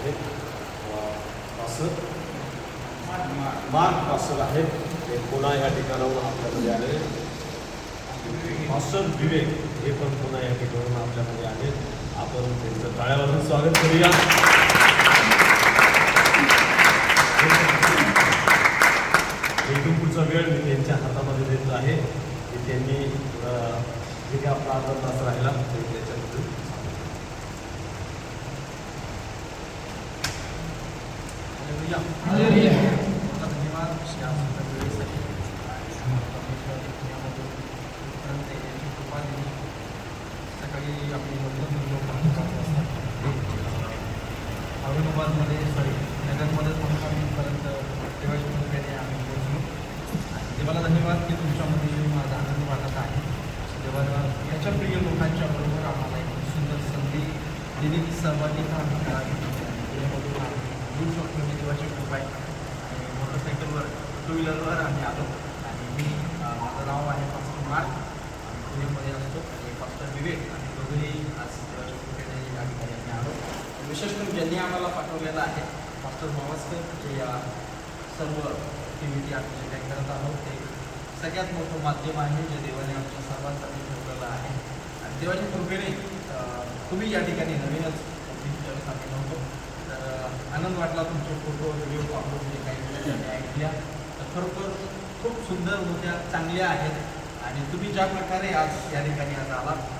आहेत अं, passer mark passer आहेत ते पुन्हा या ठिकाणाहून आपल्यामध्ये आले. मास्टर विवेक हे पण पुन्हा या ठिकाणाहून आपल्यामध्ये आले. आपण त्यांचं काळ्यावरून स्वागत करूया. पुढचा वेळ मी त्यांच्या हातामध्ये देत आहे. की त्यांनी जे काही आपला अर्धा तास राहिला ते त्याच्याबद्दल हालेलुया. मला धन्यवाद या सुंदर वेळेसाठी परमेश्वर यामध्ये इथपर्यंत येण्याची कृपा दिली सकाळी आपली लग्न लोक पाच वाजता औरंगाबादमध्ये सॉरी नगरमध्येच म्हणून आम्ही परत देवाच्या कृपेने आम्ही पोहोचलो आणि देवाला धन्यवाद की तुमच्यामध्ये माझा आनंद वाटत आहे देवाला याच्या प्रिय लोकांच्या बरोबर आम्हाला एक सुंदर संधी दिली की सहभागी आम्ही करावी आणि यामधून आम्ही येऊ शकतो मी देवाची कृपा आहे आणि मोटरसायकलवर टू व्हीलरवर आम्ही आलो आणि मी अं, माझं नाव आहे पास्टर मार्क आम्ही पुण्यामध्ये असतो आणि पास्टर विवेक असं आज देवाच्या या ठिकाणी आम्ही आलो. विशेष करून ज्यांनी आम्हाला पाठवलेलं आहे पास्टर मावस्कर जे या सर्व ॲक्टिव्हिटी आम्ही जे काही करत आहोत ते सगळ्यात मोठं माध्यम आहे जे देवाने आमच्या सर्वांसाठी ठेवलेलं आहे. आणि देवाच्या कृपेने तुम्ही या ठिकाणी नवीनच अगदी आम्ही नव्हतो. तर आनंद वाटला तुमचे फोटो व्हिडिओ पाहून जे काही ऐकल्या. तर खरोखर खूप सुंदर होत्या चांगल्या आहेत. आणि तुम्ही ज्या प्रकारे आज या ठिकाणी आज आलात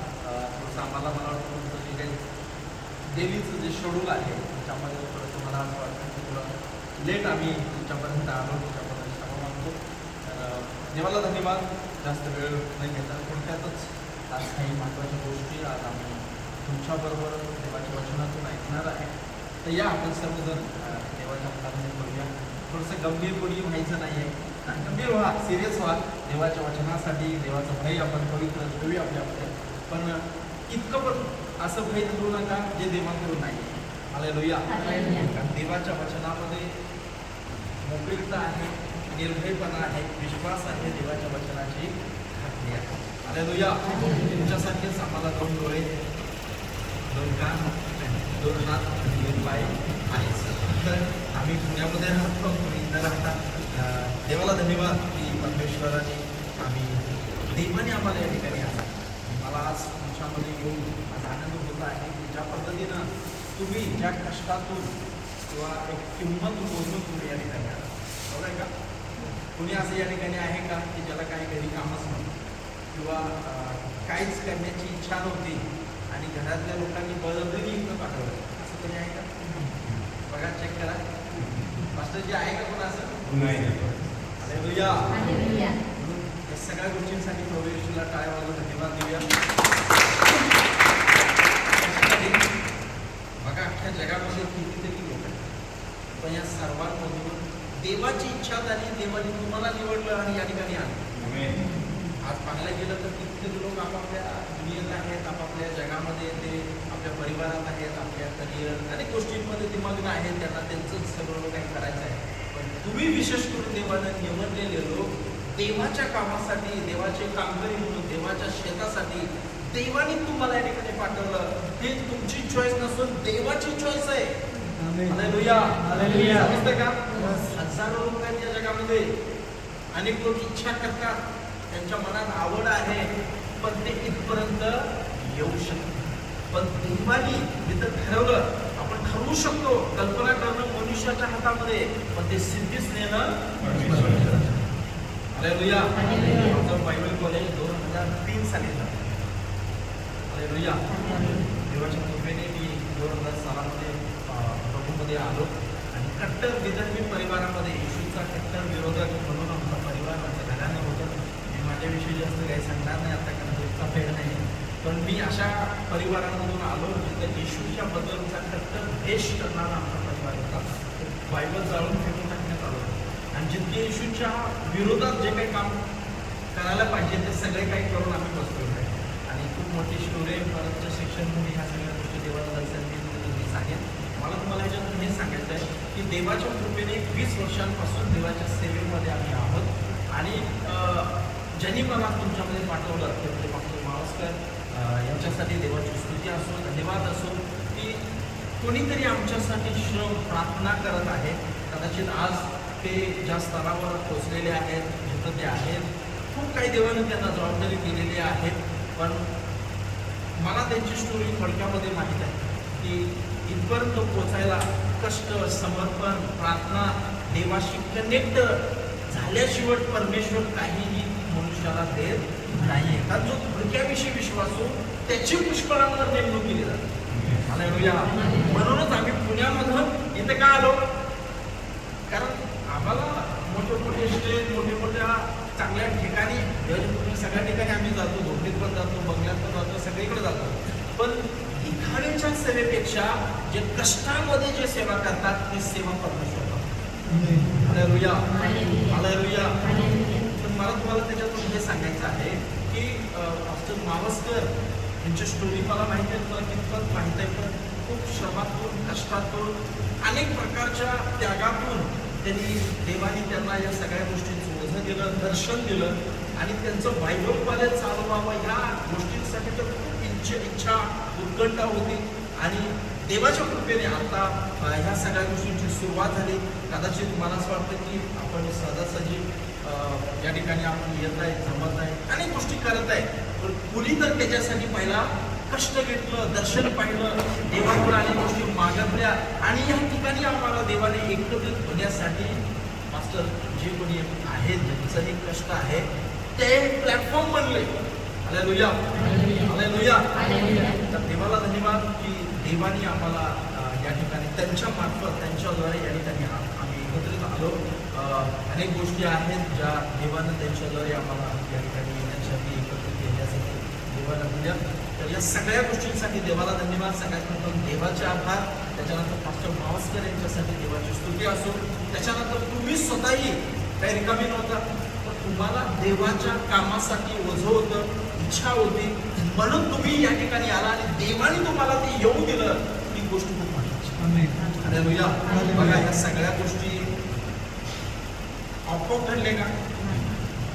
अं, आम्हाला मला वाटतं तुमचं जे काही डेलीचं जे शेड्यूल आहे त्याच्यामध्ये थोडंसं मला असं वाटतं की थोडं लेट आम्ही तुमच्यापर्यंत आलो तुमच्यापर्यंत क्षमा मागतो. तर देवाला धन्यवाद. जास्त वेळ नाही घेता थोडक्यातच आज काही महत्त्वाच्या गोष्टी आज आम्ही तुमच्याबरोबर देवाच्या वचनातून ऐकणार आहे. तर या आपण सर्वजण देवाच्या प्रार्थने बोलूया. थोडंसं गंभीरपणी व्हायचं नाही आहे गंभीर व्हा सिरियस व्हा. देवाच्या वचनासाठी देवाचं भय आपण पवित्र ठेवूया आपल्यामध्ये. पण इतकं पण असं भय धरू नका जे देवाकडून नाही. मला लोया. कारण देवाच्या वचनामध्ये मोकळीकता आहे निर्भयपणा आहे विश्वास आहे देवाच्या वचनाची खात्री आहे. हालेलुया तुमच्यासारखेच आम्हाला दोन डोळे दोन कान दोन हात दोन पाय आहेत. तर आम्ही पुण्यामध्ये राहतो तुम्ही इथं राहता. देवाला धन्यवाद की परमेश्वराने आम्ही देवाने आम्हाला या ठिकाणी आणलं. मला आज तुमच्यामध्ये येऊन आज आनंद होत आहे. की ज्या पद्धतीनं तुम्ही ज्या कष्टातून किंवा एक किंमत मोजून तुम्ही या ठिकाणी. आला बरोबर आहे का? कुणी असं या ठिकाणी आहे का की ज्याला काही घरी कामच नव्हतं किंवा काहीच करण्याची इच्छा नव्हती आणि घरातल्या लोकांनी बळजबरीने इथं पाठवलं. असं कोणी आहे का? बघा चेक करा. मास्टर जे आहे का कोण असं? हालेलुया. हालेलुया. म्हणून या सगळ्या गोष्टींसाठी प्रभू येशूला टाळ्या वाजवून धन्यवाद देऊया कशासाठी? बघा अख्ख्या जगामध्ये कितीतरी लोक आहेत पण या सर्वांमधून देवाची इच्छा झाली देवाने तुम्हाला निवडलं आणि या ठिकाणी आणलं आज पाहायला गेलं तर कितीतरी लोक आपापल्या दुनियेत आहेत आपापल्या जगामध्ये ते आपल्या परिवारात आहेत आपल्या करिअर अनेक गोष्टींमध्ये ते मग्न आहेत त्यांना त्यांचं सगळं काही करायचं आहे. पण तुम्ही विशेष करून देवानं निवडलेले लोक देवाच्या कामासाठी देवाचे कामगारी म्हणून देवाच्या शेतासाठी देवाने तुम्हाला या ठिकाणी पाठवलं. हे तुमची चॉईस नसून देवाची चॉईस आहे. समजतं का हजारो लोक आहेत या जगामध्ये अनेक लोक इच्छा करतात. त्यांच्या मनात आवड आहे पण ते इथपर्यंत येऊ शकतात पण देवानी जिथं ठरवलं आपण ठरवू शकतो. कल्पना करणं मनुष्याच्या हातामध्ये पण ते सिद्धीच नेणं हालेलुया. बायबल कॉलेज दोन हजार तीन साली झालं. हालेलुया. देवाच्या कृपेने मी दोन हजार सालामध्ये अं, प्रभूमध्ये आलो. आणि कट्टर विदर्भी परिवारामध्ये येशूचा कट्टर विरोधक म्हणून आमचा परिवार माझ्या घरानं होतं. मी माझ्याविषयी जास्त काही सांगणार नाही आता कारण इतका फेड नाही. पण मी अशा परिवारामधून आलो जिथं येशूच्या बद्दलचा कट्टर देश करणारा आमचा परिवार होता. बायबल जाळून फेकून टाकण्यात आलो. आणि जितके येशूच्या विरोधात जे काही काम करायला पाहिजे ते सगळे काही करून आम्ही बसलो आहे आणि खूप मोठी स्टोरी आहे शिक्षण म्हणून ह्या सगळ्या गोष्टी देवाला दर्शन मला तुम्हाला याच्यात हे सांगायचं आहे की देवाच्या कृपेने वीस वर्षांपासून देवाच्या सेवेमध्ये आम्ही आहोत. आणि ज्यांनी मला तुमच्यामध्ये पाठवलं ते म्हणजे डॉक्टर मावस्कर यांच्यासाठी देवाची स्तुती असो धन्यवाद असो की कोणीतरी आमच्यासाठी श्रम प्रार्थना करत आहे. कदाचित आज ते ज्या स्तरावर पोचलेले आहेत जिथं ते आहेत. खूप काही देवाने त्यांना जबाबदारी दिलेली आहे. पण मला त्यांची स्टोरी थोडक्यामध्ये माहीत आहे की इथपर्यंत पोचायला कष्ट समर्पण प्रार्थना देवाशी कनेक्ट झाल्याशिवाय परमेश्वर काहीही मनुष्याला देत नाही कारण जो थोडक्याविषयी विश्वासू त्याची पुष्कळांवर नेमणूक केली जाते. म्हणूनच आम्ही पुण्यामधून इथे का आलो? कारण आम्हाला मोठे मोठे स्टेज मोठे मोठ्या चांगल्या ठिकाणी सगळ्या ठिकाणी आम्ही जातो. झोपडीत पण जातो बंगल्यात पण जातो सगळीकडे जातो. पण दिखाड्याच्या सेवेपेक्षा जे कष्टामध्ये जे सेवा करतात ते सेवा परमेश्वर हालेलुया. हालेलुया. पण मला तुम्हाला त्याच्यातून हे सांगायचं आहे की पास्टर मावसकर यांची स्टोरी मला माहिती आहे मला कितपत माहीत आहे पण खूप श्रमातून कष्टातून अनेक प्रकारच्या त्यागातून त्यांनी देवाने त्यांना या सगळ्या गोष्टींचं ओझं दिलं दर्शन दिलं आणि त्यांचं बायबलवाले चालवावं ह्या गोष्टींसाठी तर खूप इच्छा इच्छा उत्कंठा होती. आणि देवाच्या कृपेने आता ह्या सगळ्या गोष्टींची सुरुवात झाली. कदाचित मला असं वाटतं की आपण सहजासहजी या ठिकाणी आपण येत आहे जमत आहे अनेक गोष्टी करत आहे. पण कुणी तर त्याच्यासाठी पहिला कष्ट घेतलं दर्शन पाहिलं देवाकडे अनेक गोष्टी मागतल्या आणि या ठिकाणी आम्हाला देवाने एकत्रित होण्यासाठी मास्टर जे कोणी आहेत ज्यांचं हे कष्ट आहे ते प्लॅटफॉर्म बनले. हालेलुया हालेलुया तर देवाला धन्यवाद की देवाने आम्हाला या ठिकाणी त्यांच्या मार्फत त्यांच्याद्वारे या ठिकाणी आम्ही एकत्रित आलो. अनेक गोष्टी आहेत ज्या देवानं त्यांच्याद्वारे आम्हाला या ठिकाणी येण्यासाठी एकत्रित येण्यासाठी देवाला दिल्या. तर या सगळ्या गोष्टींसाठी देवाला धन्यवाद. सगळ्यात प्रथम देवाचे आभार. त्याच्यानंतर मास्टर मावस्कर यांच्यासाठी देवाची स्तुती असो. त्याच्यानंतर तुम्ही स्वतःही काही रिकामी नव्हता तर तुम्हाला देवाच्या कामासाठी ओझं होतं इच्छा होती. म्हणून तुम्ही या ठिकाणी आला आणि देवाने तुम्हाला ते येऊ दिलं ही गोष्ट खूप महत्वाची बघा या सगळ्या गोष्टी आपोआप घडले का?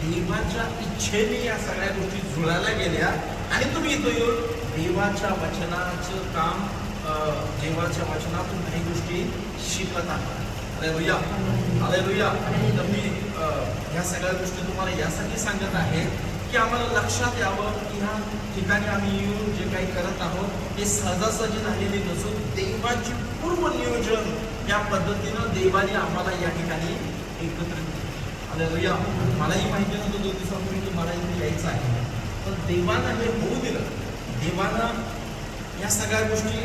देवाच्या इच्छेने या सगळ्या गोष्टी जुळायला गेल्या आणि तुम्ही इथं येऊन देवाच्या वचनाचं काम अं, देवाच्या वचनातून काही गोष्टी शिकत आहात. अरे भैया अरे भैया तर मी ह्या सगळ्या गोष्टी तुम्हाला यासाठी सांगत आहे. की आम्हाला लक्षात यावं की ह्या ठिकाणी आम्ही येऊन जे काही करत आहोत ते सहजासहजी झालेली नसून देवाची पूर्व नियोजन या पद्धतीनं देवाने आम्हाला या ठिकाणी एकत्रित केलं. हालेलुया मलाही माहिती नव्हतं दोन दिवसापूर्वी की मला इथे यायचं आहे. पण देवानं हे होऊ दिलं. देवानं या सगळ्या गोष्टी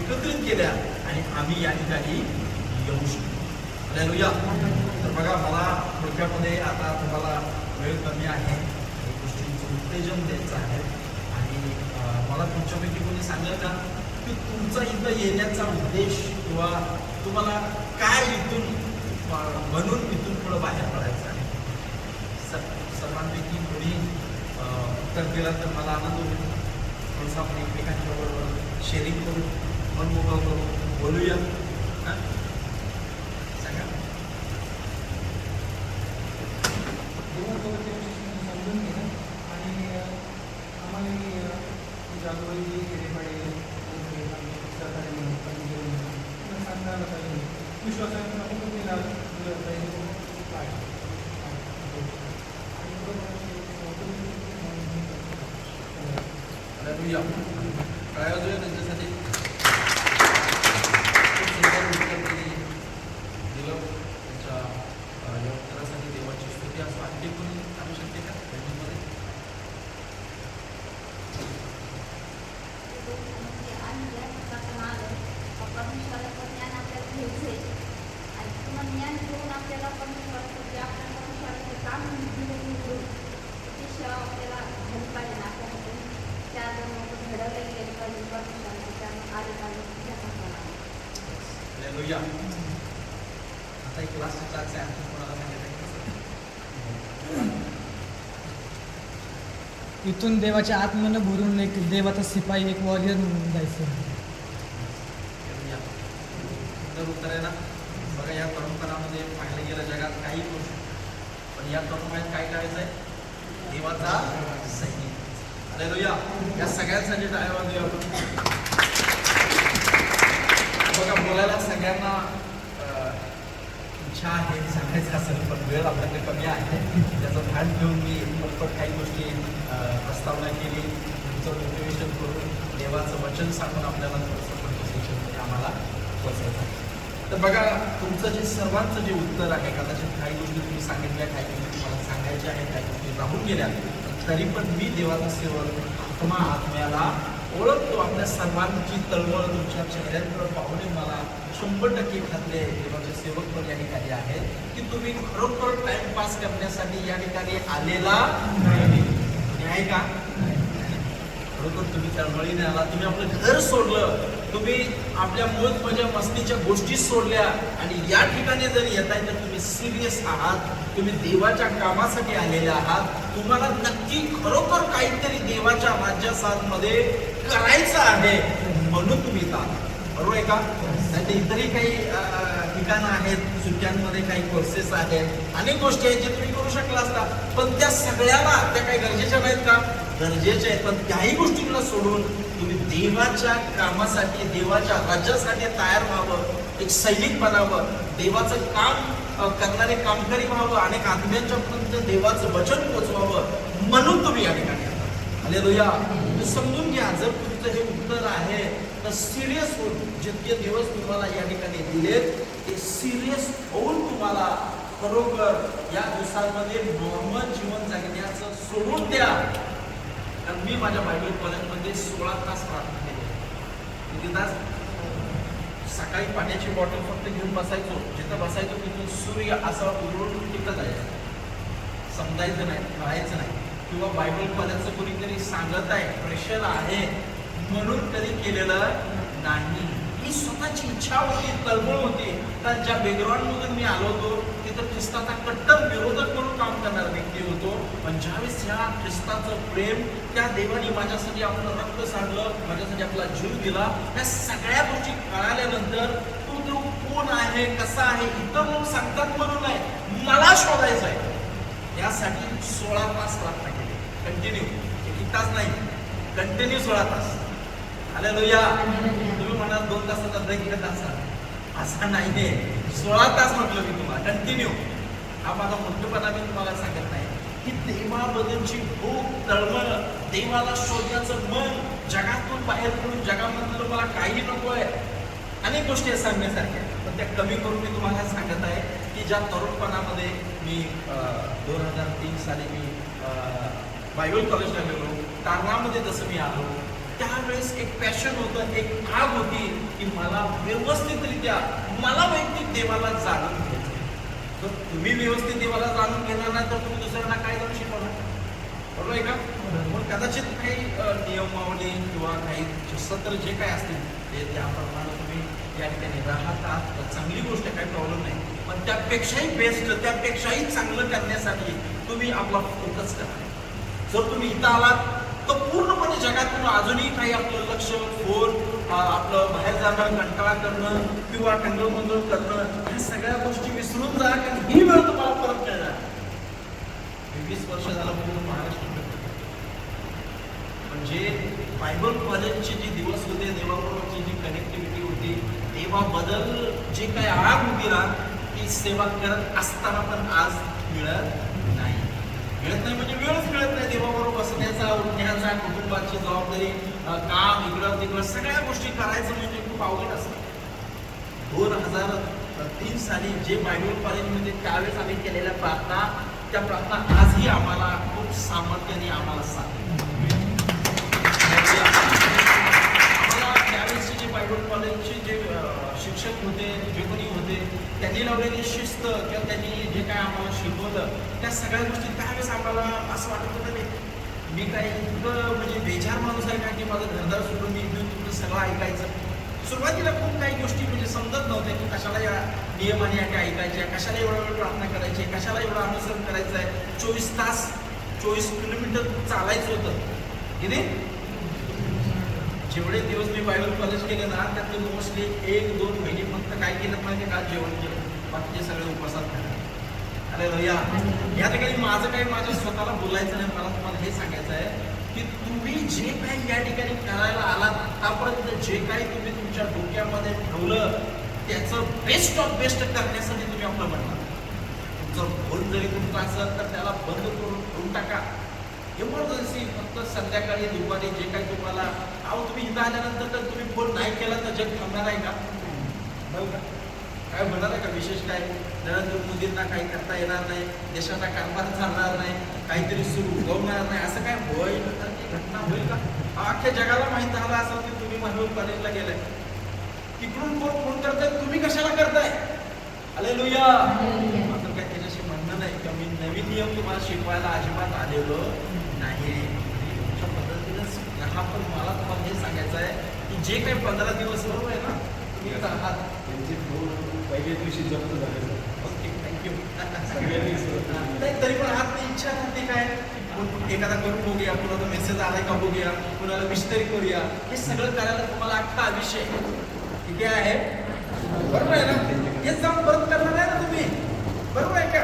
एकत्रित केल्या आणि आम्ही या ठिकाणी येऊ शकतो हालेलुया तर बघा मला थोडक्यामध्ये आता तुम्हाला वेळ कमी आहे. उत्तेजन द्यायचं आहे. आणि मला तुमच्यापैकी कोणी सांगेल का की तुमचा इथं येण्याचा उद्देश किंवा तुम्हाला काय इथून बनून म्हणून इथून पुढं बाहेर पडायचं आहे? स- सर्वांपैकी कोणी उत्तर दिलं तर मला आनंद होईल. थोडंसं आपण एकमेकांच्या बरोबर शेअरिंग करू मन मोकळं करू बोलूया. हां? सांगा देवासोबतचे विशेष समजून घेणं आणि आम्हालाही जागोरी खेडेपाडे सहकार्य म्हणून कमी घेऊन त्यांना सांगता आलं पाहिजे विश्वासाने आपण पण दिला दिलं पाहिजे काय आणि हालेलुया काय अजून त्यांच्यासाठी खूप सुंदर उत्तर त्यांनी दिलं त्यांच्या अ, या उत्तरासाठी देवाची स्तुती असं आणखी कोणी सांगू शकते का त्यांच्यामध्ये म्हणजे आणलं पप्पाचं आलं पप्पा परमेश्वराचं ज्ञान आपल्याला घ्यायचंय आणि पुन्हा ज्ञान घेऊन आपल्याला परमेश्वराचं जे आपल्याला परमेश्वराचं काम दिलं निवडून ती सेवा आपल्याला झाली पाहिजे ना आपल्यामध्ये त्या लोक घडवले गेले पाहिजे परमेश्वराचं त्या आले पाहिजे त्याचा हालेलुया आता एक लास्ट चान्स आहे आणखी कोणाला इथून देवाच्या आत्मनं भरून एक देवाचा सिपाही एक वॉरियर म्हणून जायचं. तर उत्तर आहे ना? बघा या परंपरामध्ये पाहिलं गेलं जगात काही करू शकतो पण या परंपरेत काय करायचं आहे? देवाचा सैनिक हालेलुया. या सगळ्यांसाठी टाळ्या देऊ आपण बघा बोलायला सगळ्यांना इच्छा आहे सांगायचं असेल पण वेळ आपल्याकडे कमी आहे. त्याचं भान घेऊन मी पटपट काही गोष्टी प्रस्तावना केली. तुमचं मोटिवेशन करून देवाचं वचन सांगून आपल्याला थोडंसं मोटिवेशनमध्ये आम्हाला पोचायचं आहे. तर बघा तुमचं जे सर्वांचं जे उत्तर आहे कदाचित काही गोष्टी तुम्ही सांगितल्या काही गोष्टी तुम्हाला सांगायच्या आहेत काही गोष्टी राहून गेल्या तरी पण मी देवाचा सेवक आत्मा आत्म्याला ओळखतो आपल्या सर्वांची तळमळ तुमच्या चेहऱ्याकडं पाहून मला शंभर टक्के खात्री आहे. देवाचे सेवक पण या ठिकाणी आहेत की तुम्ही खरोखर टाइमपास करण्यासाठी या ठिकाणी आलेला नाही. आहे का? खरोखर तुम्ही तळमळीने आला तुम्ही आपलं घर सोडलं. तुम्ही आपल्या मोज मजा मस्तीच्या गोष्टी सोडल्या आणि या ठिकाणी जर येत आहे तर तुम्ही सिरियस आहात. तुम्ही देवाच्या कामासाठी आलेले आहात. तुम्हाला नक्की खरोखर काहीतरी देवाच्या राज्यामध्ये करायचं आहे म्हणून तुम्ही इथं आहात. बरोबर आहे का? नाही इतरही काही ठिकाणं आहेत सुट्ट्यांमध्ये काही कोर्सेस आहेत अनेक गोष्टी आहेत जे तुम्ही करू शकला असता. पण त्या सगळ्याला त्या काही गरजेच्या नाहीत का? गरजेच्या आहेत. पण त्याही गोष्टींना सोडून तुम्ही देवाच्या कामासाठी देवाच्या राज्यासाठी तयार व्हावं एक सैनिक बनावं देवाचं काम करणारे कामकरी व्हावं अनेक आत्म्यांच्या पर्यंत देवाचं वचन पोचवावं म्हणून तुम्ही या ठिकाणी आले हालेलुया. समजून घ्या जर तुमचं हे उत्तर आहे तर सिरियस होऊन जितके दिवस तुम्हाला या ठिकाणी दिलेत ते सिरियस होऊन तुम्हाला खरोखर या दिवसांमध्ये नॉर्मल जीवन जगण्याचं सोडून द्या. कारण मी माझ्या बायबल कॉलेजमध्ये सोळा तास प्रार्थना केली किती तास? सकाळी पाण्याची बॉटल फक्त घेऊन बसायचो. जिथं बसायचो तिथून सूर्य असा उरळून तिथं जायचं. समजायचं नाही राहायचं नाही. किंवा बायबल कॉलेजचं कोणीतरी सांगत आहे प्रेशर आहे. म्हणून कधी केलेलं नाही. ही स्वतःची इच्छा होती तळमळ होती. कारण ज्या बॅकग्राऊंडमधून मी आलो होतो तर ख्रिस्ताचा कट्टर विरोधक म्हणून काम करणारा व्यक्ती होतो. पण ज्यावेळेस ह्या ख्रिस्ताचं प्रेम त्या देवाने माझ्यासाठी आपलं रक्त सांडलं माझ्यासाठी आपला जीव दिला या सगळ्या गोष्टी कळाल्यानंतर तो देव कोण आहे कसा आहे इतर लोक सांगतात म्हणून नाही मला शोधायचं आहे. यासाठी सोळा तास प्रार्थना केली कंटिन्यू एक तास नाही. कंटिन्यू सोळा तास. आल्या तुम्ही म्हणाल दोन तासाचा ब्रेक घेत असाल असा नाही सोळा तास म्हटलं मी तुम्हाला. कंटिन्यू हा माझा मोठेपणा मी तुम्हाला सांगत नाही. की देवाबद्दलची भूक तळमळ देवाला शोधण्याचं मन जगातून बाहेर पडून जगामधलं मला काही नको आहे अनेक गोष्टी आहेत सांगण्यासारख्या पण त्या कमी करून मी तुम्हाला सांगत आहे की ज्या तरुणपणामध्ये मी दोन हजार तीन साली मी बायबल कॉलेजला गेलो. कारणामध्ये जसं मी आलो त्यावेळेस एक पॅशन होतं एक आग होती की मला व्यवस्थितरित्या मला वैयक्तिक देवाला जाणून घ्यायचं जर तुम्ही व्यवस्थित देवाला जाणून घेणार नाही तर तुम्ही दुसऱ्यांना काय जाऊन शिकवणार बरोबर आहे का? मग कदाचित काही नियमावली किंवा काही सत्र जे काय असतील ते त्याप्रमाणे तुम्ही या ठिकाणी राहत. आहात चांगली गोष्ट काही प्रॉब्लेम नाही. पण त्यापेक्षाही बेस्ट त्यापेक्षाही चांगलं करण्यासाठी तुम्ही आपला फोकस करा. जर तुम्ही इथं आलात तर पूर्ण पूर्णपणे जगातून अजूनही काही आपलं लक्ष फोन आपलं बाहेर जाणं कंटाळा करणं किंवा टंगळमंगळ करणं ह्या सगळ्या गोष्टी विसरून जा कारण ही वेळ तुम्हाला परत मिळणार. वीस वर्ष झालं पूर्ण महाराष्ट्र म्हणजे बायबल कॉलेजचे जे दिवस होते देवाबरोबरची जी कनेक्टिव्हिटी होती देवाबद्दल जे काही आग होती ना ती सेवा करत असताना पण आज मिळत नाही. मिळत नाही म्हणजे वेळच मिळत नाही. बसण्याचा उठण्याचा कुटुंबाची जबाबदारी काम इकडं तिकडं सगळ्या गोष्टी करायचं म्हणजे खूप अवघड असतं. दोन हजार तीन साली जे बायबल कॉलेजमध्ये त्यावेळेस आम्ही केलेल्या प्रार्थना त्या प्रार्थना आजही आम्हाला खूप सामर्थ्याने आम्हाला सांगते त्यावेळेसचे जे बायबल कॉलेजचे जे शिक्षक होते जे कोणी होते त्यांनी लावलेली शिस्त किंवा त्यांनी जे काय आम्हाला शिकवलं त्या सगळ्या गोष्टी त्यावेळेस आम्हाला असं वाटत होतं मी काय इतकं म्हणजे बेजार माणूस आहे का की माझं घरदार सोडून मी इथून तिथून सगळं ऐकायचं? सुरुवातीला खूप काही गोष्टी म्हणजे समजत नव्हत्या की कशाला या नियमाने या काय ऐकायच्या कशाला एवढा वेळ प्रार्थना करायची कशाला एवढं अनुसरण करायचं आहे चोवीस तास चोवीस किलोमीटर चालायचं होतं. किती जेवढे दिवस मी बायबल कॉलेज केले ना त्यातले मोस्टली एक दोन महिने फक्त काय केलं माहिती का? जेवण केलं. बाकीचे सगळे उपासात अरे भैया या ठिकाणी माझं काही माझ्या स्वतःला बोलायचं नाही मला. हे सांगायचं आहे की तुम्ही जे काही या ठिकाणी करायला आलात आतापर्यंत जे काही तुम्ही तुमच्या डोक्यामध्ये ठेवलं त्याचं बेस्ट ऑफ बेस्ट करण्यासाठी तुम्ही आपलं म्हणला तुमचं फोन जरी तुमचा असेल तर त्याला बंद करून ठेवून टाका. इमर्जन्सी फक्त संध्याकाळी दुपारी जे काही तुम्हाला अहो तुम्ही इथं आल्यानंतर तर तुम्ही फोन नाही केला तर जग थांबणार आहे का? बघ का? काय होणार आहे का विशेष काय? नरेंद्र मोदींना काही करता येणार नाही देशाचा कारभार चालणार नाही काहीतरी सुरू उगवणार नाही असं काय होईल? तर ती घटना होईल का? अख्ख्या जगाला माहीत झालं असं की तुम्ही म्हणून कॉलेजला गेलाय. तिकडून कोण फोन करताय? तुम्ही कशाला करताय? अले लुया माझं काय त्याच्याशी म्हणणं नाही. का मी नवीन नियम तुम्हाला शिकवायला अजिबात आलेलो नाही तुमच्या पद्धतीनं. हा पण मला तुम्हाला हे सांगायचं आहे की जे काही पंधरा दिवस बरोबर आहे ना तुम्ही आहात त्यांचे फोन पहिल्या दिवशी जप्त झाले. ओके थँक्यू सगळ्यांनी. नाही तरी पण आत इच्छा राहते काय? एखादा करून बघूया कुणाचा मेसेज आलाय का बघूया कुणाला मिस्टरी करूया. हे सगळं करायला तुम्हाला अख्खा आयुष्य आहे किती आहे. बरोबर आहे ना? हे जाऊन परत करणार आहे ना तुम्ही? बरोबर आहे का?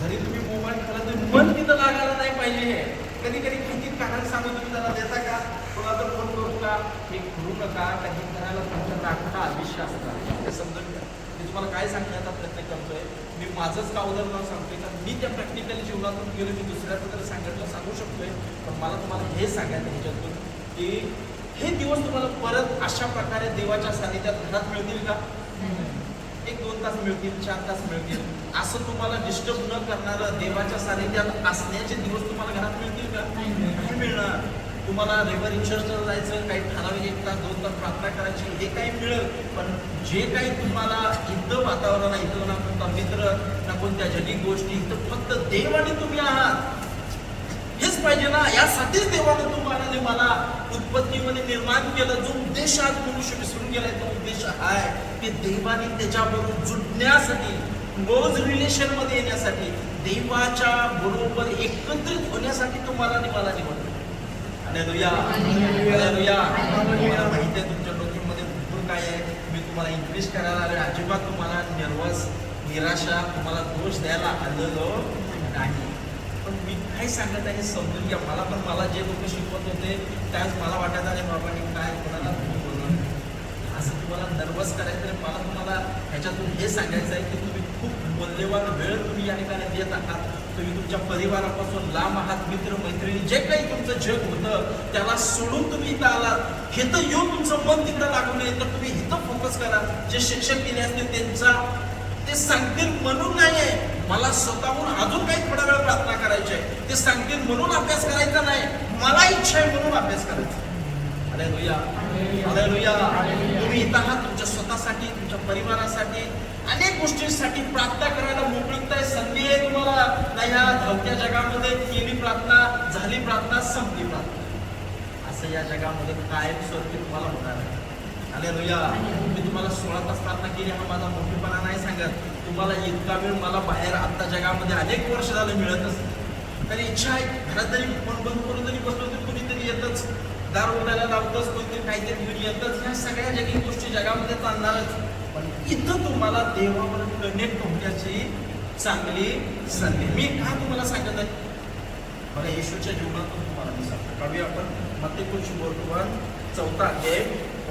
जरी तुम्ही मोबाईल ठेवला तरी मन तिथं लागायला नाही पाहिजे हे. कधी कधी किती कारण सांगू तुम्ही त्याला देता का? कोणाला फोन करू का? हे करू नका. काही करायला तुमच्याकडे अख्खा आयुष्य असणार हे समजून घ्या. मी तुम्हाला काय सांगण्याचा प्रयत्न करतोय मी माझंच का उदाहरण सांगतोय? का मी त्या प्रॅक्टिकल जीवनातून गेलो मी दुसऱ्याबद्दल सांगितलं सांगू शकतोय. पण मला तुम्हाला हे सांगायचं ह्याच्यातून की हे दिवस तुम्हाला परत अशा प्रकारे देवाच्या सानिध्यात घरात मिळतील का? एक दोन तास मिळतील चार तास मिळतील. असं तुम्हाला डिस्टर्ब न करणारं देवाच्या सानिध्यात असण्याचे दिवस तुम्हाला घरात मिळतील का? नाही मिळणार. तुम्हाला रेवर चर्चला जायचं काही ठराविक एक तास दोन तास प्रार्थना करायची हे काही मिळेल. पण जे काही तुम्हाला इथं वातावरण आहे इथं ना कोणता मित्र ना कोणत्या जनिक गोष्टी इथं फक्त देव आणि तुम्ही आहात. हेच पाहिजे ना यासाठीच देवाने तुम्हाला मला उत्पत्तीमध्ये निर्माण केलं जो उद्देश आज मनुष्य विसरून गेलाय तो उद्देश आहे की देवाने त्याच्याबरोबर जुडण्यासाठी क्लोज रिलेशनमध्ये येण्यासाठी देवाच्या बरोबर एकत्रित होण्यासाठी तुम्हाला मला निवडलं. हालेलुया. हालेलुया. मला माहिती आहे तुमच्या डोक्यामध्ये भरपूर काय आहे मी तुम्हाला इन्क्रीज करायला आले अजिबात तुम्हाला नर्वस निराशा तुम्हाला दोष द्यायला आलेलो नाही पण मी काय सांगत आहे समजून घ्या मला पण मला जे लोक शिकवत होते त्याच मला वाटत आले बाबा काय कोणाला तुम्ही बोलणार असं तुम्हाला नर्वस करायचं आहे. मला तुम्हाला ह्याच्यातून हे सांगायचं आहे की तुम्ही खूप मौल्यवान वेळ तुम्ही या ठिकाणी देत आहात तुम्ही तुमच्या परिवारापासून लांब आहात मित्र मैत्रिणी जे काही तुमचं जग होतं त्याला सोडून तुम्ही इथं आलात. हे तर येऊन तुमचं मन तिकडं लागू नये तर तुम्ही इथं फोकस करा. जे शिक्षक दिले असतील त्यांचा ते सांगतील म्हणून नाही आहे. मला स्वतःहून अजून काही थोडा वेळ प्रार्थना करायची आहे. ते सांगतील म्हणून अभ्यास करायचा नाही. मला इच्छा आहे म्हणून अभ्यास करायचा. अरे लुया अरे लुया तुम्ही इथं आहात तुमच्या स्वतःसाठी तुमच्या परिवारासाठी. अनेक गोष्टींसाठी प्रार्थना करायला मोकळीकता आहे संधी आहे तुम्हाला. ना या धावत्या जगामध्ये केली प्रार्थना झाली प्रार्थना संपली प्रार्थना. असं या जगामध्ये कायम स्वरूपी तुम्हाला होणार आहे. अरे मी तुम्हाला सोळा तास प्रार्थना केली हा माझा मोठेपणा नाही सांगत. तुम्हाला इतका वेळ मला बाहेर आता जगामध्ये अनेक वर्ष झालं मिळत असत तरी इच्छा आहे घरात जरी फोन बंद करून जरी बसलो तरी कुणीतरी येतच. दार उघडायला लावतच कोणतरी काहीतरी घेऊन येतच. ह्या सगळ्या जगी गोष्टी जगामध्ये चालणारच. पण इथं तुम्हाला देवावर कनेक्ट होण्याची चांगली संधी. मी का तुम्हाला सांगत आहे? मला येशूच्या जीवनातून तुम्हाला मी सांगतो काढूया आपण मते शुभवर्तमान चौथा अध्याय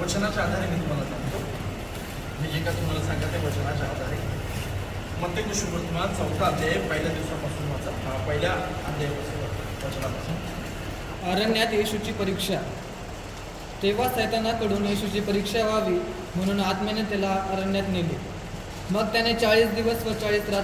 वचनाच्या आधारे मी तुम्हाला सांगतो. मी जे का तुम्हाला सांगत आहे वचनाच्या आधारे. मते शुभवर्तमान चौथा अध्याय पहिल्या दिवसापासून वाचा. पहिल्या अध्यायापासून वचनापासून. अरण्यात येशूची परीक्षा. तेव्हा सैतानाकडून येशूची परीक्षा व्हावी म्हणून आत्म्याने त्याला अरण्यात नेले. मग त्याने चाळीस दिवस व चाळीस रात्र